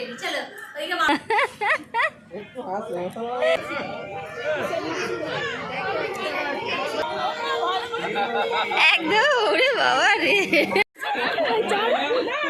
Ready চলো ওইদিকে মা- একটু হাসো একদম ওরে বাবা রে।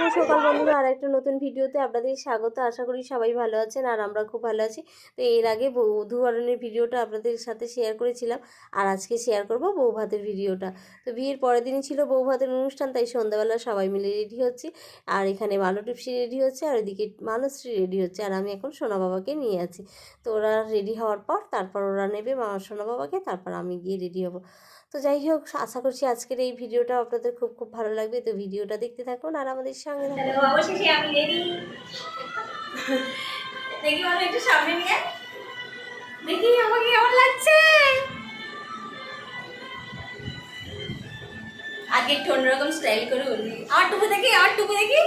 শুভ সকাল বন্ধুরা আর একটা নতুন ভিডিওতে আপনাদের স্বাগত। আশা করি সবাই ভালো আছেন আর আমরা খুব ভালো আছি। তো এর আগে বধূ বরণের ভিডিওটা আপনাদের সাথে শেয়ার করেছিলাম আর আজকে শেয়ার করব বউ ভাতের ভিডিওটা। তো বিয়ের পরের দিনই ছিল বউ ভাতের অনুষ্ঠান, তাই সন্ধ্যাবেলা সবাই মিলে রেডি হচ্ছি। আর এখানে মালো টিপসি রেডি হচ্ছে আর ওইদিকে মানশ্রী রেডি হচ্ছে আর আমি এখন সোনা বাবাকে নিয়ে আছি। তো ওরা রেডি হওয়ার পর তারপর ওরা নেবে মা সোনা বাবাকে, তারপর আমি গিয়ে রেডি হব। তো যাই হোক আশা করছি আজকের এই ভিডিওটা আপনাদের খুব খুব ভালো লাগবে। তো ভিডিওটা দেখতে থাকুন আর আমাদের সঙ্গে দেখি একটু সামনে নিয়ে। দেখি আমাকে কেমন লাগছে। আগে একটু অন্যরকম স্টাইল করে বলি। আমার টুকু দেখি, আমার টুকু দেখি।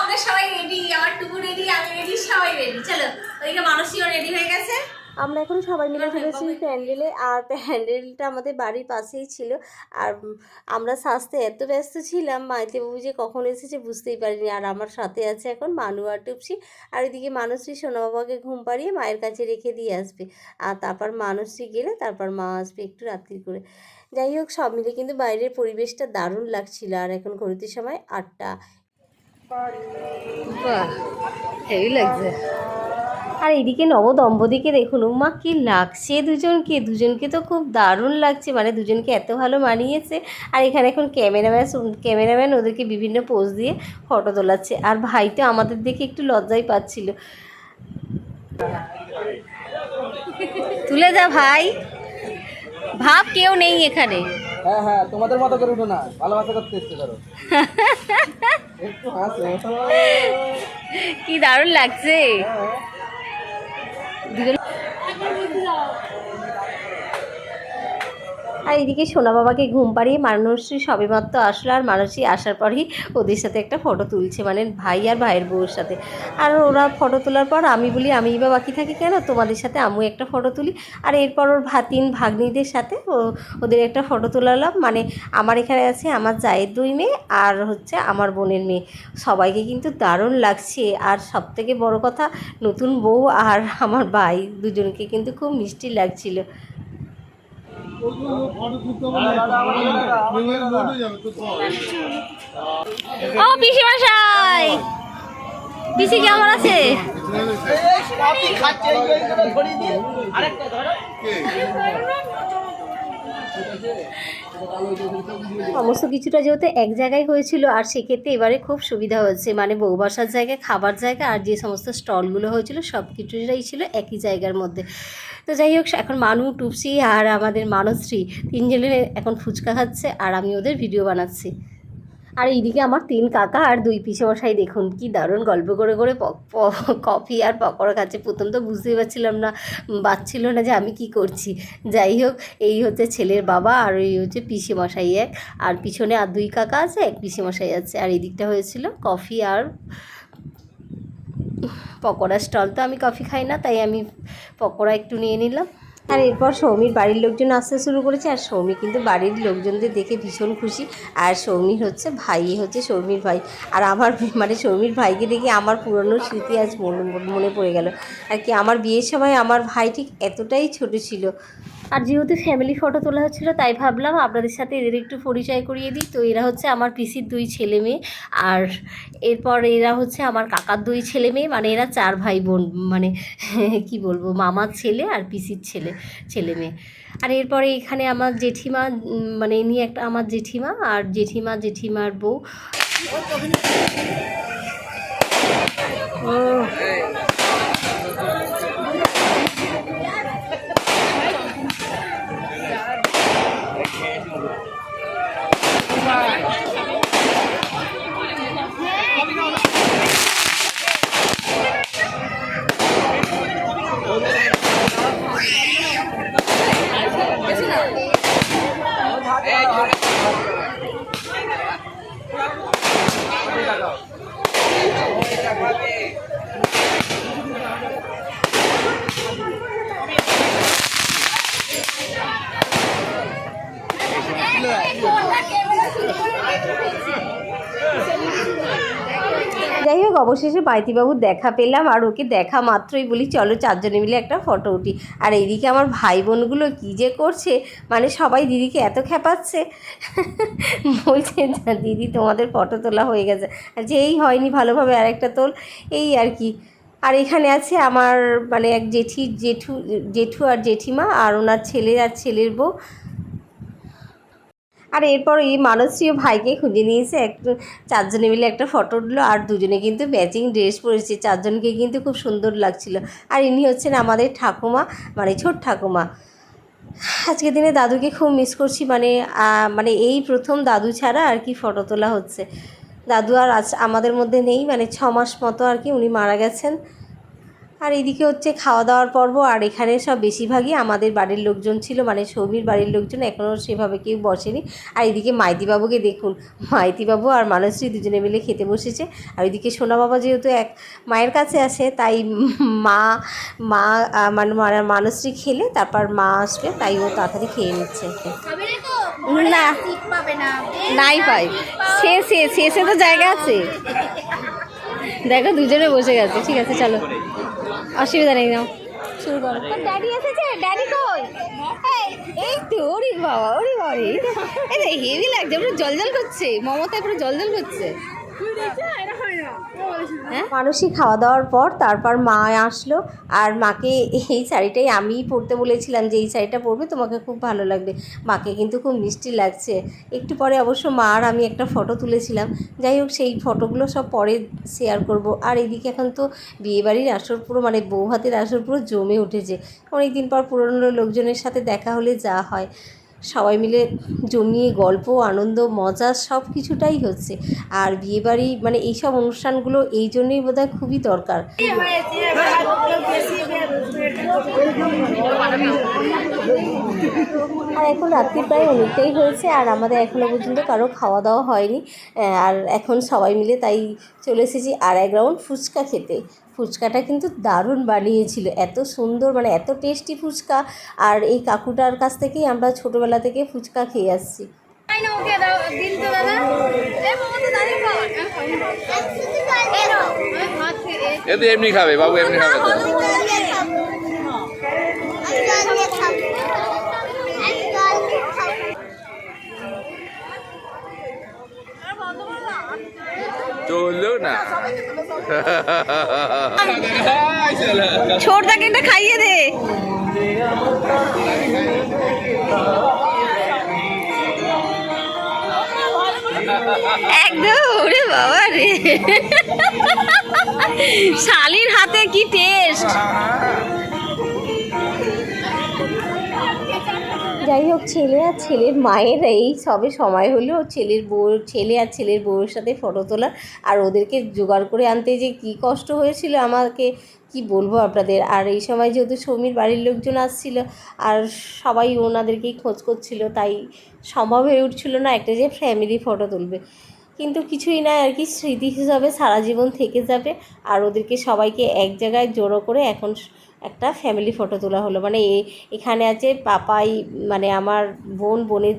আমরা সবাই রেডি আমার টুকু রেডি আমি রেডি সবাই রেডি চলো ওইদিকে মানুষটিও রেডি হয়ে গেছে। আমরা এখন সবাই মিলে চলেছি প্যান্ডেলে আর প্যান্ডেলটা আমাদের বাড়ির পাশেই ছিল। আর আমরা সাজতে এত ব্যস্ত ছিলাম মাইতে বাবু যে কখন এসেছে বুঝতেই পারিনি। আর আমার সাথে আছে এখন মানু আর টুপসি। আর এদিকে মানুষশ্রী সোনা বাবাকে ঘুম পাড়িয়ে মায়ের কাছে রেখে দিয়ে আসবে। আর তারপর মানুষশ্রী গেলে তারপর মা আসবে একটু রাত্রি করে। যাই হোক সব মিলে কিন্তু বাইরের পরিবেশটা দারুণ লাগছিল। আর এখন ঘড়িতে সময় আটটা। বাহ হেভি লাগছে। আর এদিকে নবদম্পতিকে দেখুন উমা কি লাগছে দুজনকে? দুজনকে তো খুব দারুণ লাগছে। মানে দুজনকে এত ভালো মানিয়েছে। আর এখানে এখন ক্যামেরাম্যান ক্যামেরাম্যান ওদেরকে বিভিন্ন পোজ দিয়ে ফটো তোলাচ্ছে। আর ভাই তো আমাদের দেখে একটু লজ্জাই পাচ্ছিল। তুলে যা ভাই। ভাব কেউ নেই এখানে। হ্যাঁ হ্যাঁ তোমাদের মতো করে উঠো না। ভালোবাসা করতে চেষ্টা করো কি দারুণ লাগছে। আর এদিকে সোনা বাবাকে ঘুম পাড়িয়ে মানুষই সবেমাত্র আসলো আর মানুষই আসার পরই ওদের সাথে একটা ফটো তুলছে মানে ভাই আর ভাইয়ের বউর সাথে। আর ওরা ফটো তোলার পর আমি বলি আমি বা বাকি থাকি কেন? তোমাদের সাথে আমি একটা ফটো তুলি। আর এরপর ওর ভাতিন ভাগ্নিদের সাথে ও ওদের একটা ফটো তোলালাম মানে আমার এখানে আছে আমার জায়ের দুই মেয়ে আর হচ্ছে আমার বোনের মেয়ে। সবাইকে কিন্তু দারুণ লাগছে। আর সব থেকে বড় কথা, নতুন বউ আর আমার ভাই দুজনকে কিন্তু খুব মিষ্টি লাগছিল। ও পিসি মশাই পিসি কেমন আছে? সমস্ত কিছুটা যেহেতু এক জায়গায় হয়েছিল, আর সেক্ষেত্রে এবারে খুব সুবিধা হয়েছে। মানে বউ বাসার জায়গায় খাবার জায়গা, আর যে সমস্ত স্টলগুলো হয়েছিল সব কিছুটাই ছিল একই জায়গার মধ্যে। তো যাই হোক, এখন মানু টুপসি আর আমাদের মানশ্রী তিনজনে এখন ফুচকা খাচ্ছে, আর আমি ওদের ভিডিও বানাচ্ছি। আর এইদিকে আমার তিন কাকা আর দুই পিসে মশাই দেখুন, কি দারুণ গল্প করে করে কফি আর পকোড়া খাচ্ছে। প্রথম তো বুঝতেই পারছিলাম না বাচ্ছিল না যে আমি কি করছি। যাই হোক, এই হচ্ছে ছেলের বাবা আর এই হচ্ছে পিসে মশাই এক। আর পিছনে আর দুই কাকা আছে, এক পিসে মশাই আছে। আর এই দিকটা হয়েছিল কফি আর পকোড়া স্টল। তো আমি কফি খাই না, তাই আমি পকোড়া একটু নিয়ে নিলাম। আর এরপর সৌমির বাড়ির লোকজন আসতে শুরু করেছে, আর সৌমি কিন্তু বাড়ির লোকজনদের দেখে ভীষণ খুশি। আর সৌমির হচ্ছে ভাই হচ্ছে সৌমির ভাই। আর আমার মানে সৌমির ভাইকে দেখে আমার পুরনো স্মৃতি আজ মনে মনে পড়ে গেল। আর কি, আমার বিয়ের সময় আমার ভাই ঠিক এতটাই ছোট ছিল। আর যেহেতু ফ্যামিলি ফটো তোলা হচ্ছিল, তাই ভাবলাম আপনাদের সাথে এদের একটু পরিচয় করিয়ে দিই। তো এরা হচ্ছে আমার পিসির দুই ছেলে মেয়ে। আর এরপর এরা হচ্ছে আমার কাকার দুই ছেলে মেয়ে। মানে এরা চার ভাই বোন মানে কি বলব, মামার ছেলে আর পিসির ছেলে ছেলে মেয়ে। আর এরপরে এখানে আমার জেঠিমা মানে ইনি একটা আমার জেঠিমা আর জেঠিমা জেঠিমার বউ। যাই অবশেষে মাইতিবাবুর দেখা পেলাম আর ওকে দেখা মাত্রই বলি, চলো চারজনে মিলে একটা ফটো উঠি। আর এইদিকে আমার ভাই বোনগুলো কী যে করছে মানে সবাই দিদিকে এত খেপাচ্ছে বলছে, "যা দিদি তোমাদের ফটো তোলা হয়ে গেছে। আর যেই হয়নি, ভালোভাবে আরেকটা তোল। এই আর কি। আর এখানে আছে আমার মানে এক জেঠি, জেঠু জেঠু আর জেঠিমা আর ওনার ছেলে আর ছেলের বউ। আর এরপর এই মানসীয় ভাইকে খুঁজে নিয়েছে একটু, চারজনে মিলে একটা ফটো উঠল আর দুজনে কিন্তু ম্যাচিং ড্রেস পরেছে। চারজনকে কিন্তু খুব সুন্দর লাগছিল। আর ইনি হচ্ছেন আমাদের ঠাকুমা মানে ছোট ঠাকুমা। আজকের দিনে দাদুকে খুব মিস করছি মানে মানে এই প্রথম দাদু ছাড়া আর কি ফটো তোলা হচ্ছে। দাদু আর আজ আমাদের মধ্যে নেই মানে ছ মাস মতো আর কি উনি মারা গেছেন। আর এদিকে হচ্ছে খাওয়া দাওয়ার পর্ব আর এখানে সব বেশিরভাগই আমাদের বাড়ির লোকজন ছিল মানে সৌমির বাড়ির লোকজন এখনও সেভাবে কেউ বসেনি। আর এদিকে মাইতিবাবুকে দেখুন মাইতিবাবু আর মানসী দুজনে মিলে খেতে বসেছে। আর ওইদিকে সোনা বাবা যেহেতু এক মায়ের কাছে আসে তাই মা মা মানে মানে মানসী খেলে তারপর মা আসবে তাই ও তাড়াতাড়ি খেয়ে নিচ্ছে না নাই পাই শেষে শেষে তো জায়গা আছে। দেখো দুজনে বসে গেছে ঠিক আছে চলো। অসুবিধা নেই নাও। শুরু করো। ড্যাডি এসেছে? ড্যাডি কই? এই, তো ওরে বাবা ওরে এই হেভি লাগছে পুরো জল জল করছে। মমতা পুরো জল জল করছে মানুষই খাওয়া দাওয়ার পর তারপর মা আসলো। আর মাকে এই শাড়িটাই আমিই পরতে বলেছিলাম যে, এই শাড়িটা পরবে, তোমাকে খুব ভালো লাগবে। মাকে কিন্তু খুব মিষ্টি লাগছে। একটু পরে অবশ্য মা আর আমি একটা ফটো তুলেছিলাম। যাই হোক, সেই ফটোগুলো সব পরে শেয়ার করব। আর এদিকে এখন তো বিয়েবাড়ির আসর পুরো মানে বউ হাতের আসর পুরো জমে উঠেছে। অনেক দিন পর পুরনো লোকজনের সাথে দেখা হলে যা হয়। সবাই মিলে জমিয়ে গল্প, আনন্দ, মজা সব কিছুটাই হচ্ছে। আর বিয়েবাড়ি মানে এইসব অনুষ্ঠানগুলো এই জন্যই বোধহয় খুবই দরকার। আর এখন রাত্রি প্রায় অনেকটাই হয়েছে, আর আমাদের এখনও পর্যন্ত কারও খাওয়া দাওয়া হয়নি আর এখন সবাই মিলে তাই চলে এসেছি আর এক রাউন্ড ফুচকা খেতে। ফুচকাটা কিন্তু দারুণ বানিয়েছিল। এত সুন্দর মানে এত টেস্টি ফুচকা। আর এই কাকুটার কাছ থেকেই আমরা ছোটোবেলা থেকে ফুচকা খেয়ে আসছি। এমনি খাবে বাবু এমনি খাবে চলল না ছোট একটা খাইয়ে দে। বাবা রে। শালির হাতে কি টেস্ট যাই হোক, ছেলে আর ছেলের মায়ের এই সবে সময় হলো ছেলের বউ, ছেলে আর ছেলের বউয়ের সাথে ফটো তোলা আর ওদেরকে জোগাড় করে আনতে যে কি কষ্ট হয়েছিল, আমাকে কি বলব আপনাদের? আর এই সময় যেহেতু সৌমির বাড়ির লোকজন আসছিল আর সবাই ওনাদেরকেই খোঁজ করছিল, তাই সম্ভব হয়ে উঠছিল না একটা যে ফ্যামিলি ফটো তুলবে। কিন্তু কিছুই না, আর কি স্মৃতি হিসাবে সারা জীবন থেকে যাবে আর ওদেরকে সবাইকে এক জায়গায় জড়ো করে এখন একটা ফ্যামিলি ফটো তোলা হলো। মানে এখানে আছে পাপাই মানে আমার বোন, বোনের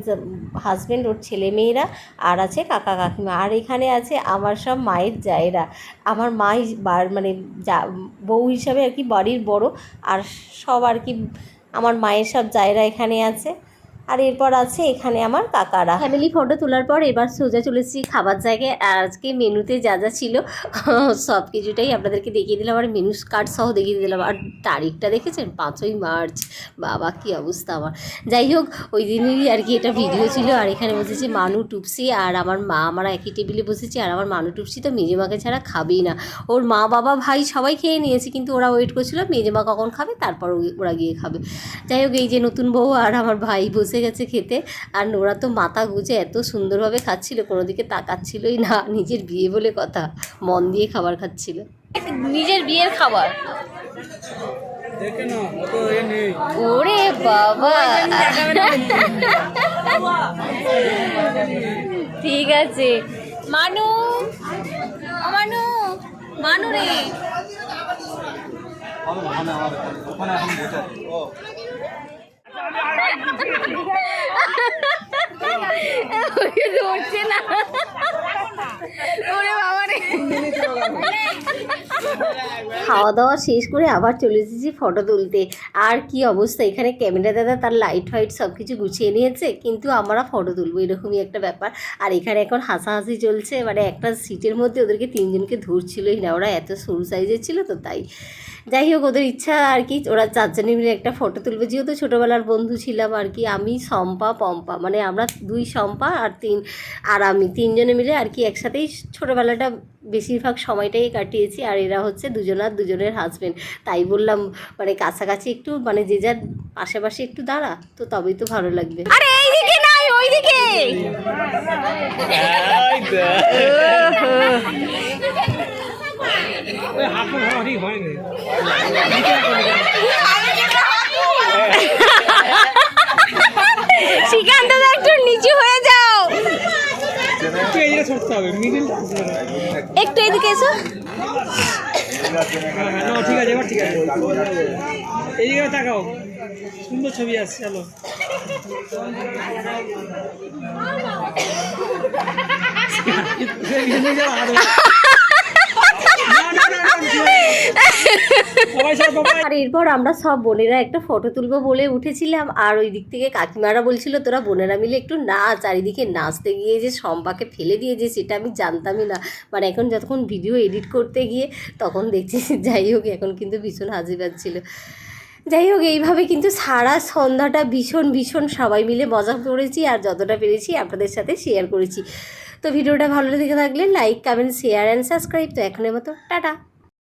হাজব্যান্ড ওর ছেলে মেয়েরা, আর আছে কাকা কাকিমা। আর এখানে আছে আমার সব মায়ের জায়েরা। আমার মাই মানে যা, বউ হিসাবে আর কি বাড়ির বড়। আর সব আর কি, আমার মায়ের সব জায়েরা এখানে আছে। আর এরপর আছে এখানে আমার কাকারা। ফ্যামিলি ফটো তোলার পর এবার সোজা চলেছি খাবার জায়গায়। আর আজকে মেনুতে যা যা ছিল, সব কিছুটাই আপনাদেরকে দেখিয়ে দিলাম। আর মেনু কার্ড সহ দেখিয়ে দিলাম। আর তারিখটা দেখেছেন? পাঁচই মার্চ। বাবা, কি অবস্থা আমার। যাই হোক, ওই দিনেরই আর কি এটা ভিডিও ছিল। আর এখানে বসেছে মানু টুপসি। আর আমার মা আমরা একই টেবিলে বসেছি। আর আমার মানু টুপসি তো মেজেমাকে ছাড়া খাবেই না। ওর মা, বাবা, ভাই সবাই খেয়ে নিয়েছে। কিন্তু ওরা ওয়েট করছিল, মেজেমা কখন খাবে? তারপর ওরা গিয়ে খাবে। যাই হোক, এই যে নতুন বউ আর আমার ভাই বসে গেছে খেতে। আর নোরা তো মাথা গুজে এত সুন্দরভাবে খাচ্ছিল কোনো দিকে তাকাচ্ছিলই না। নিজের বিয়ে বলে কথা মন দিয়ে খাবার খাচ্ছিল। নিজের বিয়ের খাবার? দেখে না অত এ নেই। ওরে বাবা। ঠিক আছে। মানু মানু মানু রে ওখানে এখন বসে আছে। ও ধরছে না ওরে বাবা রে খাওয়া দাওয়া শেষ করে আবার চলে এসেছি ফটো তুলতে। আর কি অবস্থা? এখানে ক্যামেরা দাদা তার লাইট ফাইট সব কিছু গুছিয়ে নিয়েছে, কিন্তু আমরা ফটো তুলবো, এরকমই একটা ব্যাপার। আর এখানে এখন হাসাহাসি চলছে মানে একটা সিটের মধ্যে ওদেরকে তিনজনকে ধরছিলই না, ওরা এত সরু সাইজের ছিল তো তাই। যাই হোক ওদের ইচ্ছা আর কি ওরা চারজনে মিলে একটা ফটো তুলবে। যেহেতু ছোটোবেলার বন্ধু ছিলাম আর কি আমি শম্পা পম্পা মানে আমরা দুই শম্পা আর তিন আর আমি তিনজনে মিলে আর কি একসাথেই ছোটোবেলাটা বেশিরভাগ সময়টাই কাটিয়েছি। আর এরা হচ্ছে দুজনার দুজনের হাজবেন্ড তাই বললাম মানে কাছাকাছি একটু মানে যে যার পাশাপাশি একটু দাঁড়া তো তবেই তো ভালো লাগবে। আরে এইদিকে নাই ওইদিকে! শ্রীকান্ত একটু নিচু হয়ে যাও। একটু এদিকে এসো। ঠিক আছে এবার ঠিক আছে এইদিকে তাকাও সুন্দর ছবি আসছে চলো আর এরপর আমরা সব বোনেরা একটা ফটো তুলবো বলে উঠেছিলাম, আর ওই দিক থেকে কাকিমারা বলছিল, তোরা বোনেরা মিলে একটু নাচ, চারিদিকে নাচতে গিয়ে যে সম্পাকে ফেলে দিয়েছে, সেটা আমি জানতামই না। মানে এখন যতক্ষণ ভিডিও এডিট করতে গিয়ে তখন দেখছি, যাই হোক, এখন কিন্তু ভীষণ হাসি পাচ্ছিল যাই হোক, এইভাবে কিন্তু সারা সন্ধ্যাটা ভীষণ ভীষণ সবাই মিলে মজা করেছি, আর যতটা পেরেছি আপনাদের সাথে শেয়ার করেছি। তো ভিডিওটা ভালো লেগে থাকলে like comment share and subscribe তো এখনের মতো, টাটা।